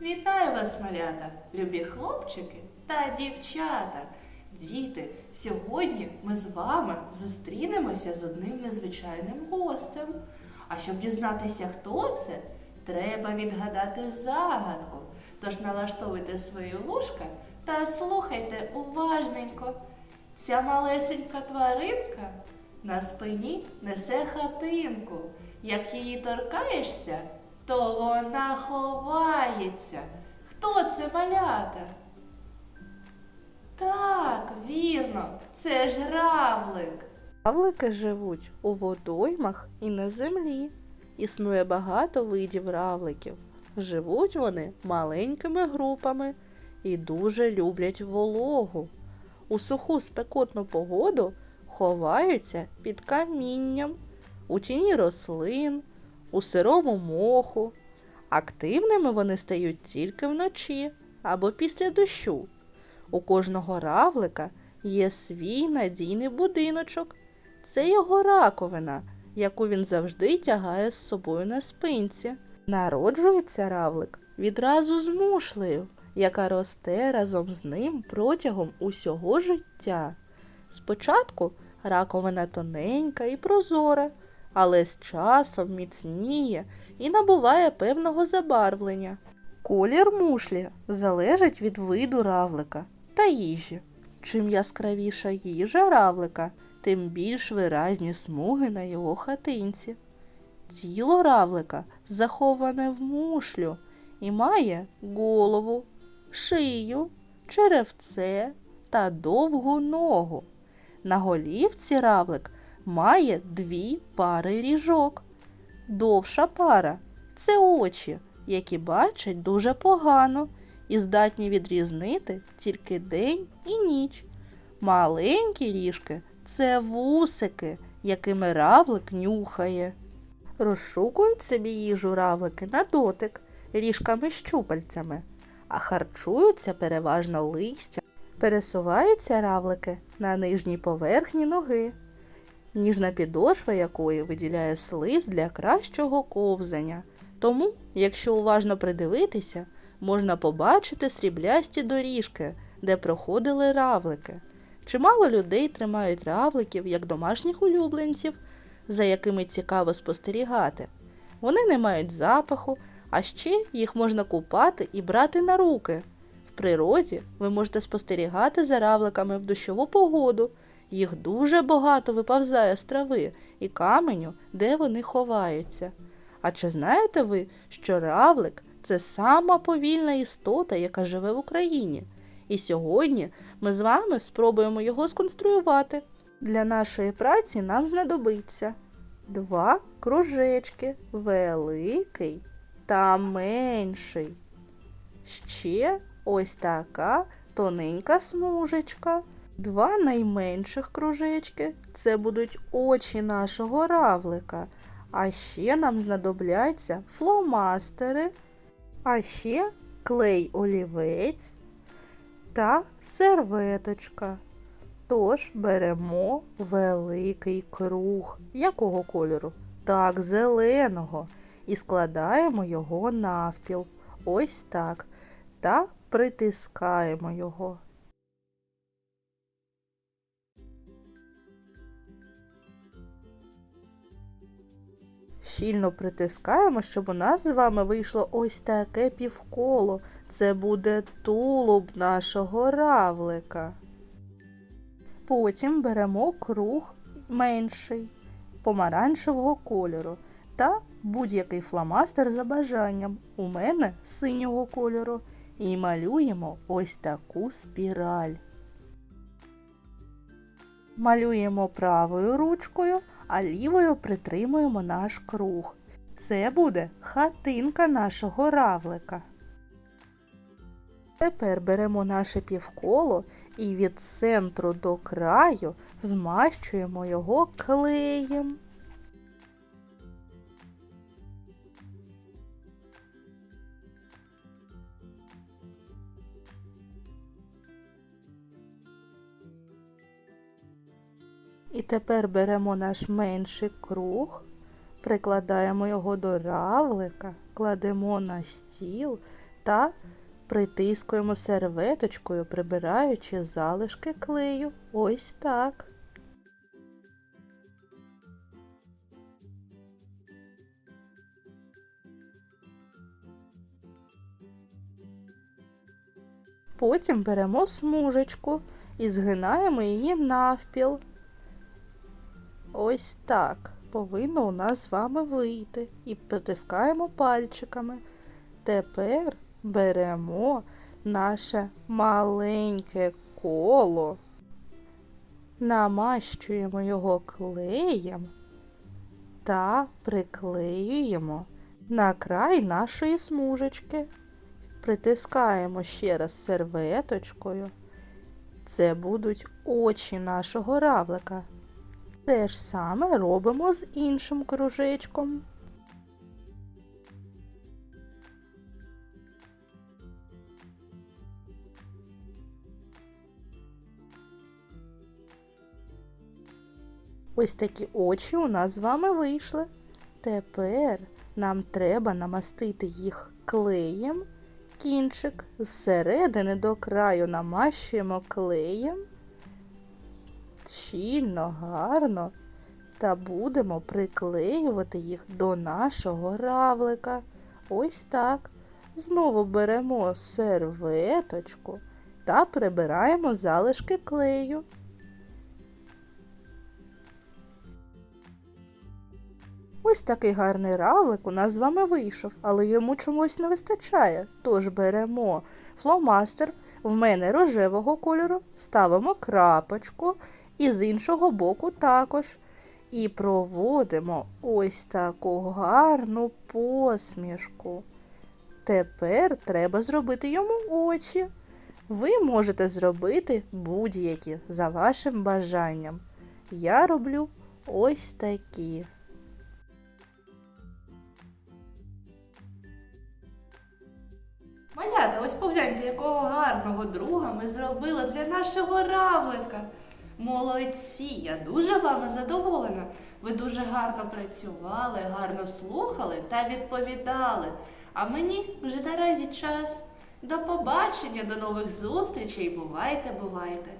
Вітаю вас, малята, любі хлопчики та дівчата. Діти, сьогодні ми з вами зустрінемося з одним незвичайним гостем. А щоб дізнатися, хто це, треба відгадати загадку. Тож налаштовуйте свої вушка та слухайте уважненько. Ця малесенька тваринка на спині несе хатинку. Як її торкаєшся, то вона ховається. Хто це малята? Так, вірно, це ж равлик. Равлики живуть у водоймах і на землі. Існує багато видів равликів. Живуть вони маленькими групами і дуже люблять вологу. У суху спекотну погоду ховаються під камінням, у тіні рослин, у сирому моху. Активними вони стають тільки вночі або після дощу. У кожного равлика є свій надійний будиночок. Це його раковина, яку він завжди тягає з собою на спинці. Народжується равлик відразу з мушлею, яка росте разом з ним протягом усього життя. Спочатку раковина тоненька і прозора, але з часом міцніє і набуває певного забарвлення. Колір мушлі залежить від виду равлика та їжі. Чим яскравіша їжа равлика, тим більш виразні смуги на його хатинці. Тіло равлика заховане в мушлю і має голову, шию, черевце та довгу ногу. На голівці равлик має дві пари ріжок. Довша пара це очі, які бачать дуже погано і здатні відрізнити тільки день і ніч. Маленькі ріжки це вусики, якими равлик нюхає. Розшукують собі їжу равлики на дотик ріжками щупальцями, а харчуються переважно листям. Пересуваються равлики на нижній поверхні ноги, ніжна підошва якої виділяє слиз для кращого ковзання. Тому, якщо уважно придивитися, можна побачити сріблясті доріжки, де проходили равлики. Чимало людей тримають равликів як домашніх улюбленців, за якими цікаво спостерігати. Вони не мають запаху, а ще їх можна купати і брати на руки. В природі ви можете спостерігати за равликами в дощову погоду. Їх дуже багато виповзає з трави і каменю, де вони ховаються. А чи знаєте ви, що равлик це сама повільна істота, яка живе в Україні? І сьогодні ми з вами спробуємо його сконструювати. Для нашої праці нам знадобиться два кружечки, великий та менший. Ще ось така тоненька смужечка. Два найменших кружечки це будуть очі нашого равлика. А ще нам знадобляться фломастери, а ще клей олівець та серветочка. Тож беремо великий круг. Якого кольору? Так, зеленого. І складаємо його навпіл. Ось так. Та притискаємо його. Щільно притискаємо, щоб у нас з вами вийшло ось таке півколо. Це буде тулуб нашого равлика. Потім беремо круг менший, помаранчевого кольору та будь-який фломастер за бажанням. У мене синього кольору. І малюємо ось таку спіраль. Малюємо правою ручкою, а лівою притримуємо наш круг. Це буде хатинка нашого равлика. Тепер беремо наше півколо і від центру до краю змащуємо його клеєм. І тепер беремо наш менший круг, прикладаємо його до равлика, кладемо на стіл та притискуємо серветочкою, прибираючи залишки клею. Ось так. Потім беремо смужечку і згинаємо її навпіл. Ось так повинно у нас з вами вийти. І притискаємо пальчиками. Тепер беремо наше маленьке коло, намащуємо його клеєм та приклеюємо на край нашої смужечки. Притискаємо ще раз серветочкою. Це будуть очі нашого равлика. Те ж саме робимо з іншим кружечком. Ось такі очі у нас з вами вийшли. Тепер нам треба намастити їх клеєм. Кінчик зсередини до краю намащуємо клеєм щільно, гарно та будемо приклеювати їх до нашого равлика. Ось так. Знову беремо серветочку та прибираємо залишки клею. Ось такий гарний равлик у нас з вами вийшов, але йому чомусь не вистачає. Тож беремо фломастер, в мене рожевого кольору, ставимо крапочку і з іншого боку також. І проводимо ось таку гарну посмішку. Тепер треба зробити йому очі. Ви можете зробити будь-які за вашим бажанням. Я роблю ось такі. Малята, ось погляньте, якого гарного друга ми зробили для нашого равлика. Молодці, я дуже вами задоволена. Ви дуже гарно працювали, гарно слухали та відповідали. А мені вже наразі час. До побачення, до нових зустрічей. Бувайте, бувайте!